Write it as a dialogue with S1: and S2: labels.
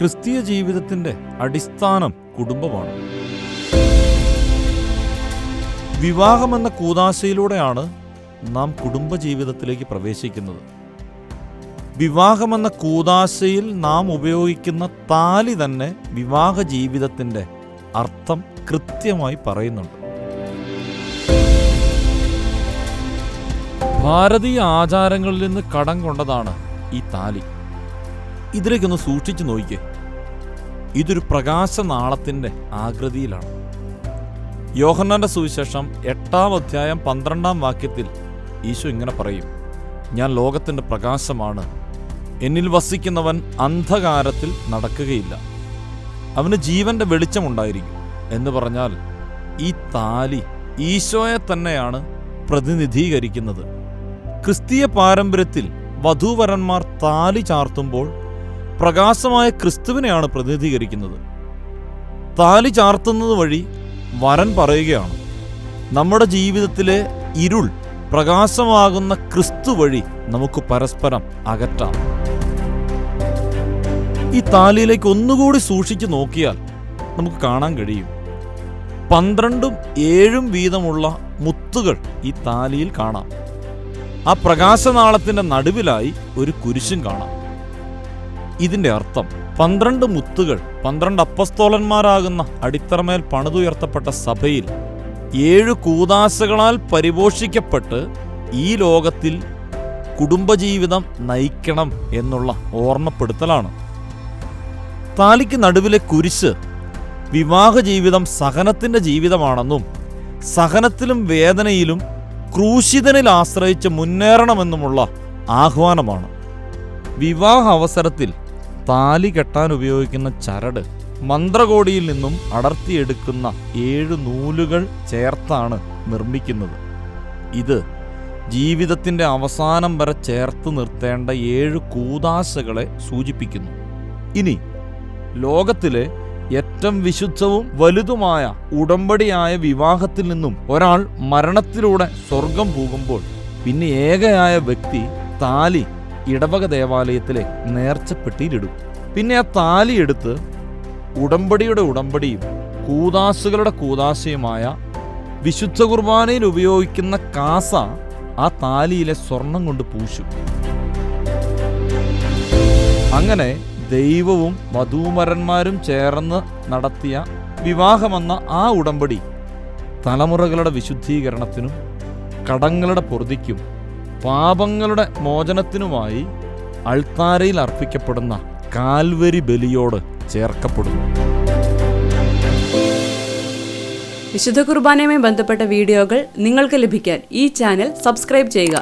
S1: ക്രിസ്തീയ ജീവിതത്തിന്റെ അടിസ്ഥാനം കുടുംബമാണ്. വിവാഹമെന്ന കൂതാശയിലൂടെയാണ് നാം കുടുംബജീവിതത്തിലേക്ക് പ്രവേശിക്കുന്നത്. വിവാഹമെന്ന കൂതാശയിൽ നാം ഉപയോഗിക്കുന്ന താലി തന്നെ വിവാഹ ജീവിതത്തിന്റെ അർത്ഥം കൃത്യമായി പറയുന്നുണ്ട്. ഭാരതീയ ആചാരങ്ങളിൽ നിന്ന് കടം കൊണ്ടതാണ് ഈ താലി. ഇതിലേക്കൊന്ന് സൂക്ഷിച്ചു നോക്കിക്കേ. ഇതൊരു പ്രകാശനാളത്തിന്റെ ആകൃതിയിലാണ്. യോഹന്നാന്റെ സുവിശേഷം എട്ടാം അധ്യായം പന്ത്രണ്ടാം വാക്യത്തിൽ ഈശോ ഇങ്ങനെ പറയും ഞാൻ ലോകത്തിന്റെ പ്രകാശമാണ്. എന്നിൽ വസിക്കുന്നവൻ അന്ധകാരത്തിൽ നടക്കുകയില്ല. അവന് ജീവന്റെ വെളിച്ചമുണ്ടായിരിക്കും എന്ന് പറഞ്ഞാൽ ഈ താലി ഈശോയെ തന്നെയാണ് പ്രതിനിധീകരിക്കുന്നത്. ക്രിസ്തീയ പാരമ്പര്യത്തിൽ വധൂവരന്മാർ താലി ചാർത്തുമ്പോൾ പ്രകാശമായ ക്രിസ്തുവിനെയാണ് പ്രതിനിധീകരിക്കുന്നത്. താലി ചാർത്തുന്നത് വഴി വരൻ പറയുകയാണ് നമ്മുടെ ജീവിതത്തിലെ ഇരുൾ പ്രകാശമാകുന്ന ക്രിസ്തു വഴി നമുക്ക് പരസ്പരം അകറ്റാം. ഈ താലിയിലേക്ക് ഒന്നുകൂടി സൂക്ഷിച്ചു നോക്കിയാൽ നമുക്ക് കാണാൻ കഴിയും. പന്ത്രണ്ടും ഏഴും വീതമുള്ള മുത്തുകൾ ഈ താലിയിൽ കാണാം. ആ പ്രകാശനാളത്തിന്റെ നടുവിലായി ഒരു കുരിശും കാണാം. ഇതിന്റെ അർത്ഥം പന്ത്രണ്ട് മുത്തുകൾ പന്ത്രണ്ട് അപ്പസ്തോലന്മാരാകുന്ന അടിത്തറമേൽ പണിതുയർത്തപ്പെട്ട സഭയിൽ ഏഴ് കൂതാശകളാൽ പരിപോഷിക്കപ്പെട്ട് ഈ ലോകത്തിൽ കുടുംബജീവിതം നയിക്കണം എന്നുള്ള ഓർമ്മപ്പെടുത്തലാണ്. താലിക്ക് നടുവിലെ കുരിശ് വിവാഹ ജീവിതം സഹനത്തിന്റെ ജീവിതമാണെന്നും സഹനത്തിലും വേദനയിലും ക്രൂശിതനിൽ ആശ്രയിച്ച് മുന്നേറണമെന്നുമുള്ള ആഹ്വാനമാണ്. വിവാഹ അവസരത്തിൽ താലി കെട്ടാൻ ഉപയോഗിക്കുന്ന ചരട് മന്ത്രകോടിയിൽ നിന്നും അടർത്തിയെടുക്കുന്ന ഏഴ് നൂലുകൾ ചേർത്താണ് നിർമ്മിക്കുന്നത്. ഇത് ജീവിതത്തിന്റെ അവസാനം വരെ ചേർത്ത് നിർത്തേണ്ട ഏഴ് കൂതാശകളെ സൂചിപ്പിക്കുന്നു. ഇനി ലോകത്തിലെ ഏറ്റവും വിശുദ്ധവും വലുതുമായ ഉടമ്പടിയായ വിവാഹത്തിൽ നിന്നും ഒരാൾ മരണത്തിലൂടെ സ്വർഗം പോകുമ്പോൾ പിന്നെ ഏകയായ വ്യക്തി താലി ഇടവക ദേവാലയത്തിലെ നേർച്ചപ്പെട്ടിയിലിടും. പിന്നെ ആ താലി എടുത്ത് ഉടമ്പടിയുടെ ഉടമ്പടിയും കൂതാശകളുടെ കൂതാശയുമായ വിശുദ്ധ കുർബാനയിൽ ഉപയോഗിക്കുന്ന കാസ ആ താലിയിലെ സ്വർണം കൊണ്ട് പൂശും. അങ്ങനെ ദൈവവും വധൂമരന്മാരും ചേർന്ന് നടത്തിയ വിവാഹമെന്ന ആ ഉടമ്പടി തലമുറകളുടെ വിശുദ്ധീകരണത്തിനും കടങ്ങളുടെ പൊറുതിക്കും പാപങ്ങളുടെ മോചനത്തിനുമായി അൾത്താരയിൽ അർപ്പിക്കപ്പെടുന്ന കാൽവരി ബലിയോട് ചേർക്കപ്പെടുന്നു.
S2: വിശുദ്ധ കുർബാനയുമായി ബന്ധപ്പെട്ട വീഡിയോകൾ നിങ്ങൾക്ക് ലഭിക്കാൻ ഈ ചാനൽ സബ്സ്ക്രൈബ് ചെയ്യുക.